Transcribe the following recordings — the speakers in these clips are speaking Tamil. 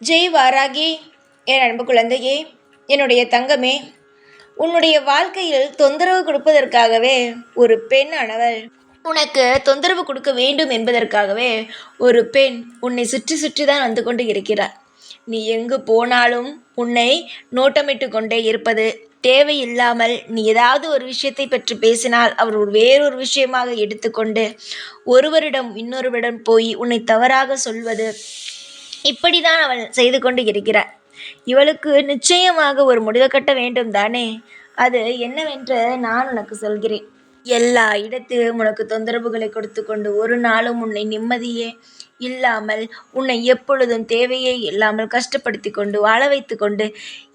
ஜெய் வாராகி என் அன்பு குழந்தையே என்னுடைய தங்கமே உன்னுடைய வாழ்க்கையில் தொந்தரவு கொடுப்பதற்காகவே ஒரு பெண் ஆனவள். உனக்கு தொந்தரவு கொடுக்க வேண்டும் என்பதற்காகவே ஒரு பெண் உன்னை சுற்றி சுற்றி தான் வந்து கொண்டு இருக்கிறார். நீ எங்கு போனாலும் உன்னை நோட்டமிட்டு கொண்டே இருப்பது தேவையில்லாமல் நீ ஏதாவது ஒரு விஷயத்தை பற்றி பேசினால் அவர் ஒரு வேறொரு விஷயமாக எடுத்துக்கொண்டு ஒருவரிடம் இன்னொருவரிடம் போய் உன்னை தவறாக சொல்வது இப்படி தான் அவள் செய்து கொண்டு இருக்கிறார். இவளுக்கு நிச்சயமாக ஒரு முடிவு கட்ட வேண்டும் தானே? அது என்னவென்று நான் உனக்கு சொல்கிறேன். எல்லா இடத்திலும் உனக்கு தொந்தரவுகளை கொடுத்து கொண்டு ஒரு நாளும் உன்னை நிம்மதியே இல்லாமல் உன்னை எப்பொழுதும் தேவையே இல்லாமல் கஷ்டப்படுத்தி கொண்டு வாழ வைத்து கொண்டு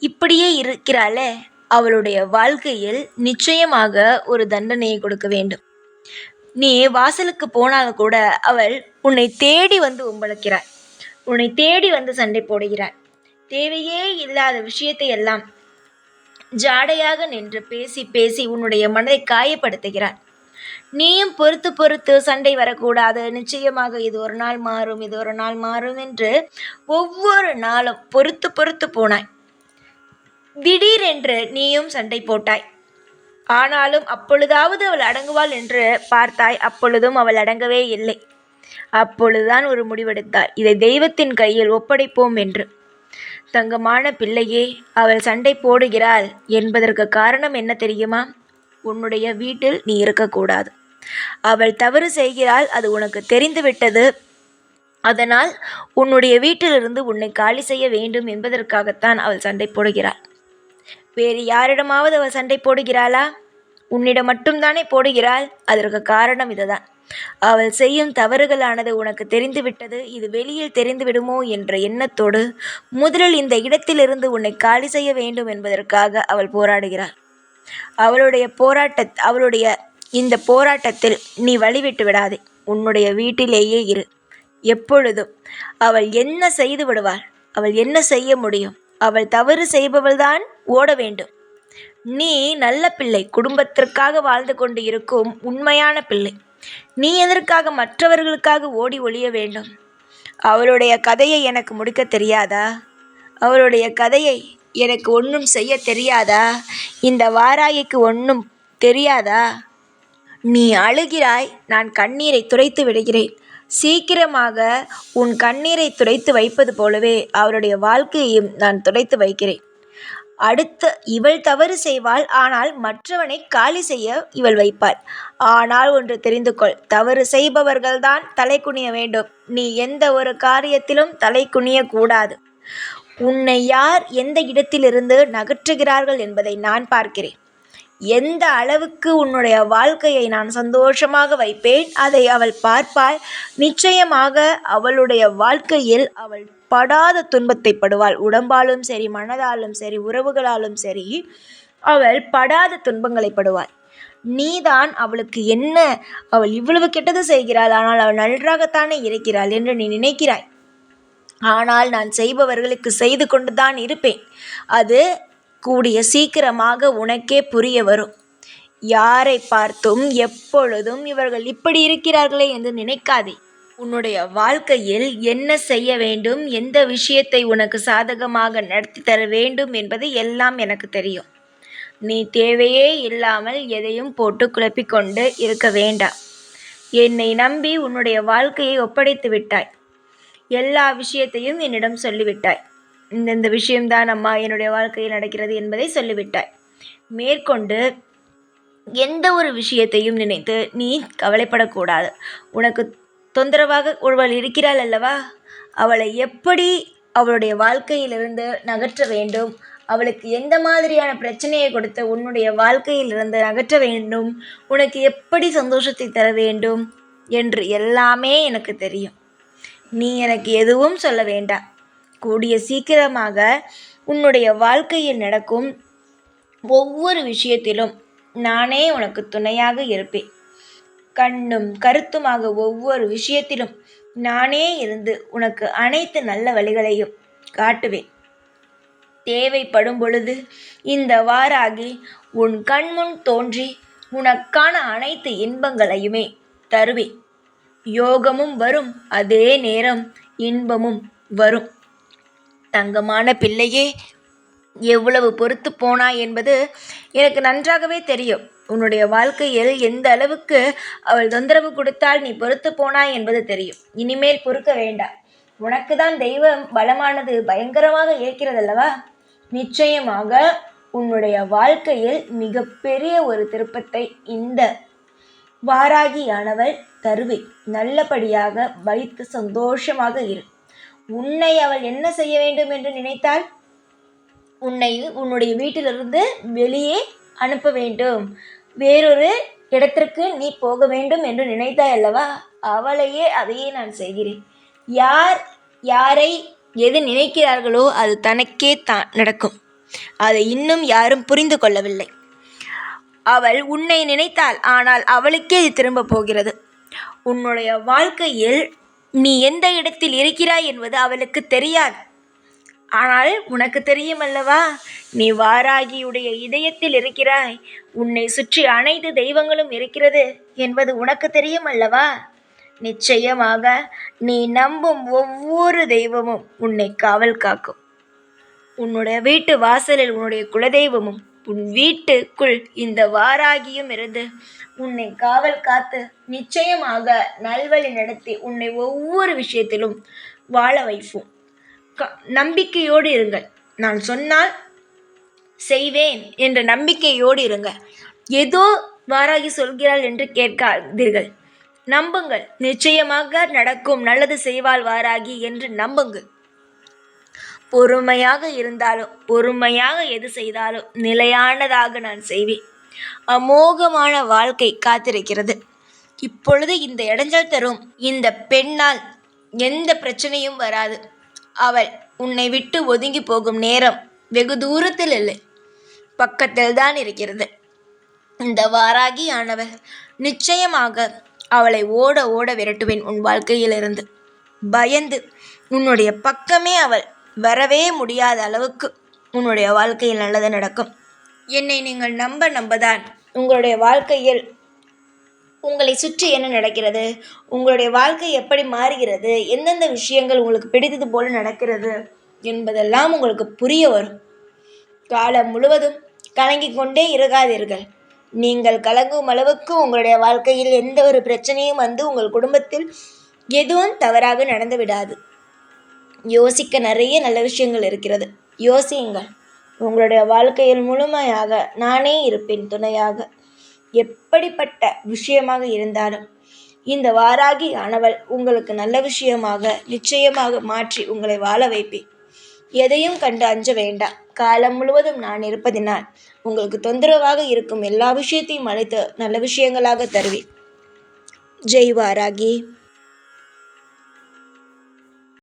இப்படியே இருக்கிறாளே? அவளுடைய வாழ்க்கையில் நிச்சயமாக ஒரு தண்டனையை கொடுக்க வேண்டும். நீ வாசலுக்கு போனாலும் கூட அவள் உன்னை தேடி வந்து உம்பளக்கிறாள் உன்னை தேடி வந்து சண்டை போடுகிறாள் தேவையே இல்லாத விஷயத்தை எல்லாம் ஜாடையாக நின்று பேசி பேசி உன்னுடைய மனதை காயப்படுத்துகிறாள் நீயும் பொறுத்து பொறுத்து சண்டை வரக்கூடாது. நிச்சயமாக இது ஒரு நாள் மாறும் இது ஒரு நாள் மாறும் என்று ஒவ்வொரு நாளும் பொறுத்து பொறுத்து போனாய். திடீரென்று நீயும் சண்டை போட்டாய். ஆனாலும் அப்பொழுதாவது அவள் அடங்குவாள் என்று பார்த்தாய். அப்பொழுதும் அவள் அடங்கவே இல்லை. அப்பொழுதுதான் ஒரு முடிவெடுத்தாள் இதை தெய்வத்தின் கையில் ஒப்படைப்போம் என்று. தங்கமான பிள்ளையே அவள் சண்டை போடுகிறாள் என்பதற்கு காரணம் என்ன தெரியுமா? உன்னுடைய வீட்டில் நீ இருக்கக்கூடாது. அவள் தவறு செய்கிறாள் அது உனக்கு தெரிந்துவிட்டது. அதனால் உன்னுடைய வீட்டிலிருந்து உன்னை காலி செய்ய வேண்டும் என்பதற்காகத்தான் அவள் சண்டை போடுகிறாள். வேறு யாரிடமாவது அவள் சண்டை போடுகிறாளா? உன்னிடம் மட்டும்தானே போடுகிறாள்? அதற்கு காரணம் இதுதான். அவள் செய்யும் தவறுகளானது உனக்கு தெரிந்துவிட்டது இது வெளியில் தெரிந்துவிடுமோ என்ற எண்ணத்தோடு முதலில் இந்த இடத்திலிருந்து உன்னை காலி செய்ய வேண்டும் என்பதற்காக அவள் போராடுகிறாள். அவளுடைய போராட்ட அவளுடைய இந்த போராட்டத்தில் நீ வழிவிட்டு விடாதே உன்னுடைய வீட்டிலேயே இரு. எப்பொழுதும் அவள் என்ன செய்து விடுவாள்? அவள் என்ன செய்ய முடியும்? அவள் தவறு செய்பவள்தான் ஓட வேண்டும். நீ நல்ல பிள்ளை குடும்பத்திற்காக வாழ்ந்து கொண்டு இருக்கும் உண்மையான பிள்ளை. நீ எதற்காக மற்றவர்களுக்காக ஓடி ஒழிய வேண்டும்? அவளுடைய கதையை எனக்கு முடிக்க தெரியாதா? அவளுடைய கதையை எனக்கு ஒன்றும் செய்ய தெரியாதா? இந்த வாராய்க்கு ஒன்றும் தெரியாதா? நீ அழுகிறாய் நான் கண்ணீரை துடைத்து விடுகிறேன். சீக்கிரமாக உன் கண்ணீரை துடைத்து வைப்பது போலவே அவருடைய வாழ்க்கையையும் நான் துடைத்து வைக்கிறேன். அடுத்த இவள் தவறு செய்வாள் ஆனால் மற்றவனை காலி செய்ய இவள் வைப்பாள். ஆனால் ஒன்று தெரிந்து கொள் தவறு செய்பவர்கள்தான் தலை குனிய வேண்டும். நீ எந்த ஒரு காரியத்திலும் தலை குனியக்கூடாது. உன்னை யார் எந்த இடத்திலிருந்து நகற்றுகிறார்கள் என்பதை நான் பார்க்கிறேன். எந்த அளவுக்கு உன்னுடைய வாழ்க்கையை நான் சந்தோஷமாக வைப்பேன் அதை அவள் பார்ப்பாள். நிச்சயமாக அவளுடைய வாழ்க்கையில் அவள் படாத துன்பத்தை படுவாள். உடம்பாலும் சரி மனதாலும் சரி உறவுகளாலும் சரி அவள் படாத துன்பங்களை படுவாள். நீதான் அவளுக்கு என்ன அவள் இவ்வளவு கெட்டது செய்கிறாள் ஆனால் அவள் நன்றாகத்தானே இருக்கிறாள் என்று நீ நினைக்கிறாய். ஆனால் நான் செய்பவர்களுக்கு செய்து கொண்டுதான் இருப்பேன். அது கூடிய சீக்கிரமாக உனக்கே புரிய வரும். யாரை பார்த்தும் எப்பொழுதும் இவர்கள் இப்படி இருக்கிறார்களே என்று நினைக்காதே. உன்னுடைய வாழ்க்கையில் என்ன செய்ய வேண்டும் எந்த விஷயத்தை உனக்கு சாதகமாக நடத்தி தர வேண்டும் என்பது எல்லாம் எனக்கு தெரியும். நீ தேவையே இல்லாமல் எதையும் போட்டு குழப்பிக்கொண்டு இருக்க வேண்டாம். என்னை நம்பி உன்னுடைய வாழ்க்கையை ஒப்படைத்து விட்டாய். எல்லா விஷயத்தையும் என்னிடம் சொல்லிவிட்டாய். இந்தந்த விஷயம்தான் அம்மா என்னுடைய வாழ்க்கையில் நடக்கிறது என்பதை சொல்லிவிட்டாய். மேற்கொண்டு எந்த ஒரு விஷயத்தையும் நினைத்து நீ கவலைப்படக்கூடாது. உனக்கு தொந்தரவாக ஒருவள் இருக்கிறாள் அல்லவா? அவளை எப்படி அவளுடைய வாழ்க்கையிலிருந்து நகற்ற வேண்டும்? அவளுக்கு எந்த மாதிரியான பிரச்சனையை கொடுத்து உன்னுடைய வாழ்க்கையிலிருந்து நகற்ற வேண்டும்? உனக்கு எப்படி சந்தோஷத்தை தர வேண்டும்? என்று எல்லாமே எனக்கு தெரியும். நீ எனக்கு எதுவும் சொல்ல வேண்டாம். கூடிய சீக்கிரமாக உன்னுடைய வாழ்க்கையில் நடக்கும் ஒவ்வொரு விஷயத்திலும் நானே உனக்கு துணையாக இருப்பேன். கண்ணும் கருத்துமாக ஒவ்வொரு விஷயத்திலும் நானே இருந்து உனக்கு அனைத்து நல்ல வழிகளையும் காட்டுவேன். தேவைப்படும் பொழுது இந்த வாராகி உன் கண்முன் தோன்றி உனக்கான அனைத்து இன்பங்களையுமே தருவேன். யோகமும் வரும் அதே நேரம் இன்பமும் வரும். தங்கமான பிள்ளையே எவ்வளவு பொறுத்து போனாய் என்பது எனக்கு நன்றாகவே தெரியும். உன்னுடைய வாழ்க்கையில் எந்த அளவுக்கு அவள் தொந்தரவு கொடுத்தால் நீ பொறுத்து போனாய் என்பது தெரியும். இனிமேல் பொறுக்க வேண்டாம். உனக்கு தான் தெய்வம் பலமானது பயங்கரமாக இருக்கிறதல்லவா நிச்சயமாக உன்னுடைய வாழ்க்கையில் மிகப்பெரிய ஒரு திருப்பத்தை இந்த வாராகியானவள் தருவி நல்லபடியாக வைத்து சந்தோஷமாக இரு. உன்னை அவள் என்ன செய்ய வேண்டும் என்று நினைத்தால் உன்னை உன்னுடைய வீட்டிலிருந்து வெளியே அனுப்ப வேண்டும். வேறொரு இடத்திற்கு நீ போக வேண்டும் என்று நினைத்தாய் அல்லவா? அவளையே அதையே நான் செய்கிறேன். யார் யாரை எது நினைக்கிறார்களோ அது தனக்கே தான் நடக்கும். அதை இன்னும் யாரும் புரிந்து கொள்ளவில்லை. அவள் உன்னை நினைத்தாள் ஆனால் அவளுக்கே இது திரும்ப போகிறது. உன்னுடைய வாழ்க்கையில் நீ எந்த இடத்தில் இருக்கிறாய் என்பது அவளுக்கு தெரியாது. ஆனால் உனக்கு தெரியும் அல்லவா நீ வாராகியுடைய இதயத்தில் இருக்கிறாய். உன்னை சுற்றி அனைத்து தெய்வங்களும் இருக்கிறது என்பது உனக்கு தெரியும் அல்லவா நிச்சயமாக நீ நம்பும் ஒவ்வொரு தெய்வமும் உன்னை காவல் காக்கும். உன்னுடைய வீட்டு வாசலில் உன்னுடைய குலதெய்வமும் உன் வீட்டுக்குள் இந்த வாராகியும் இருந்து உன்னை காவல் காத்து நிச்சயமாக நல்வழி நடத்தி உன்னை ஒவ்வொரு விஷயத்திலும் வாழ வைப்போம். க- நம்பிக்கையோடு இருங்கள். நான் சொன்னால் செய்வேன் என்ற நம்பிக்கையோடு இருங்க. ஏதோ வாராகி சொல்கிறாள் என்று கேட்காதீர்கள். நம்புங்கள். நிச்சயமாக நடக்கும் நல்லது செய்வாள் வாராகி என்று நம்புங்கள். பொறுமையாக இருந்தாலும் பொறுமையாக எது செய்தாலும் நிலையானதாக நான் செய்வேன். அமோகமான வாழ்க்கை காத்திருக்கிறது. இப்பொழுது இந்த இடைஞ்சல் தரும் இந்த பெண்ணால் எந்த பிரச்சனையும் வராது. அவள் உன்னை விட்டு ஒதுங்கி போகும் நேரம் வெகு தூரத்தில் இல்லை. பக்கத்தில் தான் இருக்கிறது. இந்த வாராகி ஆனவர் நிச்சயமாக அவளை ஓட ஓட விரட்டுவேன் உன் வாழ்க்கையிலிருந்து. பயந்து உன்னுடைய பக்கமே அவள் வரவே முடியாத அளவுக்கு உன்னுடைய வாழ்க்கையில் நல்லது நடக்கும். என்னை நீங்கள் நம்ப நம்பதான். உங்களுடைய வாழ்க்கையில் உங்களை சுற்றி என்ன நடக்கிறது? உங்களுடைய வாழ்க்கை எப்படி மாறுகிறது? எந்தெந்த விஷயங்கள் உங்களுக்கு பிடித்தது போல நடக்கிறது என்பதெல்லாம் உங்களுக்கு புரிய வரும். காலம் முழுவதும் கலங்கிக் கொண்டே இருக்காதீர்கள். நீங்கள் கலங்கும் அளவுக்கு உங்களுடைய வாழ்க்கையில் எந்த ஒரு பிரச்சனையும் வந்து உங்கள் குடும்பத்தில் எதுவும் தவறாக நடந்து விடாது. யோசிக்க நிறைய நல்ல விஷயங்கள் இருக்கிறது. யோசியுங்கள். உங்களுடைய வாழ்க்கையில் முழுமையாக நானே இருப்பேன் துணையாக. எப்படிப்பட்ட விஷயமாக இருந்தாலும் இந்த வாராகி ஆனவள் உங்களுக்கு நல்ல விஷயமாக நிச்சயமாக மாற்றி உங்களை வாழ வைப்பேன். எதையும் கண்டு அஞ்ச வேண்டாம். காலம் முழுவதும் நான் இருப்பதினால் உங்களுக்கு தொந்தரவாக இருக்கும் எல்லா விஷயத்தையும் அழைத்து நல்ல விஷயங்களாக தருவேன். ஜெய் வாராகி.